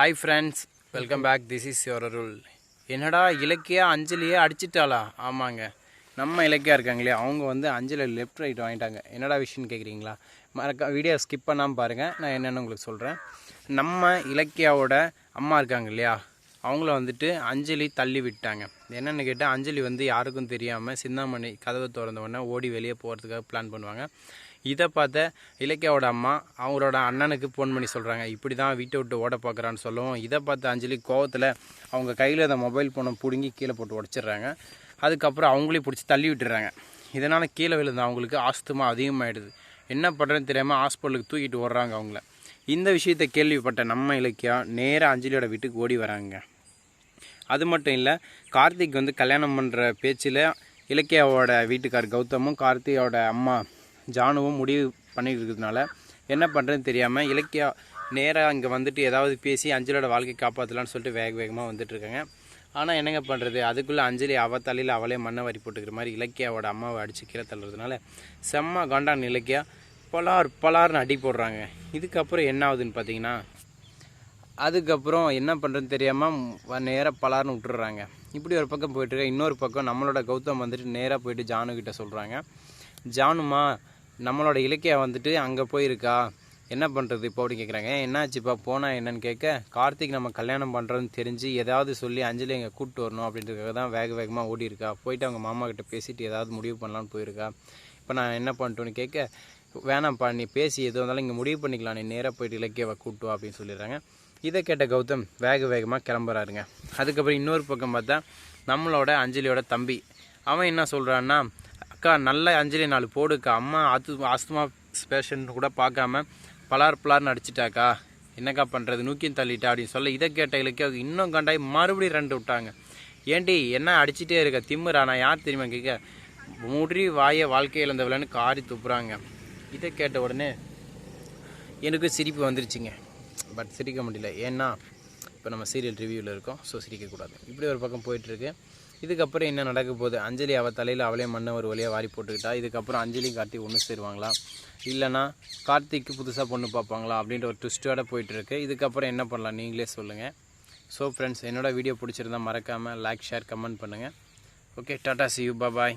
Hi friends welcome back this is your rule என்னடா இலக்கியா அஞ்சலியே அடிச்சிட்டாளா? ஆமாங்க. நம்ம இலக்கியா இருக்காங்களே அவங்க வந்து அஞ்சலி லெஃப்ட் ரைட் வாங்கிட்டாங்க. என்னடா விஷயம்னு கேட்குறீங்களா மறக்க வீடியோ ஸ்கிப் பண்ணாமல் பாருங்கள் நான் என்னென்னு உங்களுக்கு சொல்கிறேன் நம்ம இலக்கியாவோட அம்மா இருக்காங்க இல்லையா? அவங்கள வந்துட்டு அஞ்சலி தள்ளி விட்டாங்க. என்னென்னு கேட்டால் அஞ்சலி வந்து யாருக்கும் தெரியாமல் சிந்தாமணி கதவை திறந்த உடனே ஓடி வெளியே போகிறதுக்காக பிளான் பண்ணுவாங்க. இதை பார்த்த இலக்கியாவோட அம்மா அவங்களோட அண்ணனுக்கு ஃபோன் பண்ணி சொல்கிறாங்க இப்படி தான் வீட்டை விட்டு ஓட பார்க்குறான்னு சொல்லவும் இதை பார்த்து அஞ்சலி கோவத்தில் அவங்க கையில் அந்த மொபைல் ஃபோனை பிடுங்கி கீழே போட்டு உடச்சிடுறாங்க. அதுக்கப்புறம் அவங்களையும் பிடிச்சி தள்ளி விட்டுறாங்க இதனால் கீழே விழுந்த அவங்களுக்கு ஆஸ்துமா அதிகமாகிடுது என்ன பண்ணுறதுன்னு தெரியாமல் ஹாஸ்பிட்டலுக்கு தூக்கிட்டு ஓடுறாங்க அவங்கள. இந்த விஷயத்தை கேள்விப்பட்ட நம்ம இலக்கியா நேராக அஞ்சலியோட வீட்டுக்கு ஓடி வராங்க. அது மட்டும் இல்லை கார்த்திக் வந்து கல்யாணம் பண்ணுற பேச்சில் இலக்கியாவோட வீட்டுக்கார் கௌதமும் கார்த்தியோட அம்மா ஜானுவும் முடிவு பண்ணிட்டு இருக்கிறதுனால என்ன பண்ணுறதுன்னு தெரியாமல் இலக்கியா நேராக அங்கே வந்துட்டு ஏதாவது பேசி அஞ்சலியோட வாழ்க்கை காப்பாற்றலான்னு சொல்லிட்டு வேக வேகமாக வந்துட்டுருக்காங்க ஆனால் என்னங்க பண்ணுறது அதுக்குள்ளே அஞ்சலி அவ தலையில் அவளே மண்ணை வரி போட்டுக்கிற மாதிரி இலக்கியாவோட அம்மாவை அடித்து கீழே தள்ளுறதுனால செம்ம காண்டான் இலக்கியா. பலார் பலார்னு அடி போடுறாங்க. இதுக்கப்புறம் என்ன ஆகுதுன்னு பார்த்தீங்கன்னா அதுக்கப்புறம் என்ன பண்ணுறதுன்னு தெரியாமல் நேராக பலார்னு விட்டுடுறாங்க இப்படி ஒரு பக்கம் போயிட்டுருக்க. இன்னொரு பக்கம் நம்மளோட கௌதம் வந்துட்டு நேராக போயிட்டு ஜானுக்கிட்ட சொல்கிறாங்க ஜானுமா நம்மளோட இலக்கியா வந்துட்டு அங்கே போயிருக்கா? என்ன பண்ணுறது இப்போ அப்படி கேட்குறாங்க என்னாச்சுப்பா? போனால் என்னன்னு கேட்க கார்த்திக் நம்ம கல்யாணம் பண்ணுறோன்னு தெரிஞ்சு ஏதாவது சொல்லி அஞ்சலி எங்கே கூப்பிட்டு வரணும் அப்படின்றதுக்காக தான் வேக வேகமாக ஓடி இருக்கா? போயிட்டு அவங்க மாமா கிட்ட பேசிட்டு ஏதாவது முடிவு பண்ணலான்னு போயிருக்கா? இப்போ நான் என்ன பண்ணிட்டோன்னு கேட்க வேணாம்ப்பா நீ பேசி எதுவும் இருந்தாலும் இங்கே முடிவு பண்ணிக்கலாம். நீ நேராக போயிட்டு இலக்கியவை கூப்பிட்டு அப்படின்னு சொல்லிடுறாங்க. இதை கேட்ட கௌதம் வேக வேகமாக கிளம்புறாருங்க. அதுக்கப்புறம் இன்னொரு பக்கம் பார்த்தா நம்மளோட அஞ்சலியோட தம்பி. அவன் என்ன சொல்கிறான்னா அக்கா நல்ல அஞ்சலி நாலு போடுக்கா. அம்மா அது ஆஸ்துமா பேஷண்ட் கூட பார்க்காம பலார் பலார்னு அடிச்சிட்டாக்கா. என்னக்கா பண்ணுறது நூக்கியும் தள்ளிட்டா? அப்படின்னு சொல்ல இதை கேட்ட இலக்கிய இன்னும் கண்டாய் மறுபடியும் ரெண்டு விட்டாங்க. ஏண்டி என்ன அடிச்சிட்டே இருக்க? திம்முறா நான் யார் தெரியுமா? கேட்க முடி வாய வாழ்க்கை இழந்தவளன்னு காரி துப்புறாங்க. இதை கேட்ட உடனே எனக்கு சிரிப்பு வந்துருச்சுங்க. பட் சிரிக்க முடியல. ஏன்னா இப்போ நம்ம சீரியல் ரிவ்யூவில் இருக்கோம். ஸோ சிரிக்கக்கூடாது. இப்படி ஒரு பக்கம் போயிட்டுருக்கு. இதுக்கப்புறம் என்ன நடக்க போகுது? அஞ்சலி அவள் தலையில் அவளே மண்ணை ஒரு வழியாக வாரி போட்டுக்கிட்டா இதுக்கப்புறம் அஞ்சலியும் கார்த்திக் ஒன்று சேருவாங்களா? இல்லைனா கார்த்திக்கு புதுசாக பொண்ணு பார்ப்பாங்களா? அப்படின்ற ஒரு ட்விஸ்ட்டோட போயிட்டுருக்கு. இதுக்கப்புறம் என்ன பண்ணலாம்? நீங்களே சொல்லுங்கள் ஸோ ஃப்ரெண்ட்ஸ் என்னோட வீடியோ பிடிச்சிருந்தா மறக்காமல் லைக் ஷேர் கமெண்ட் பண்ணுங்கள் okay tata see you bye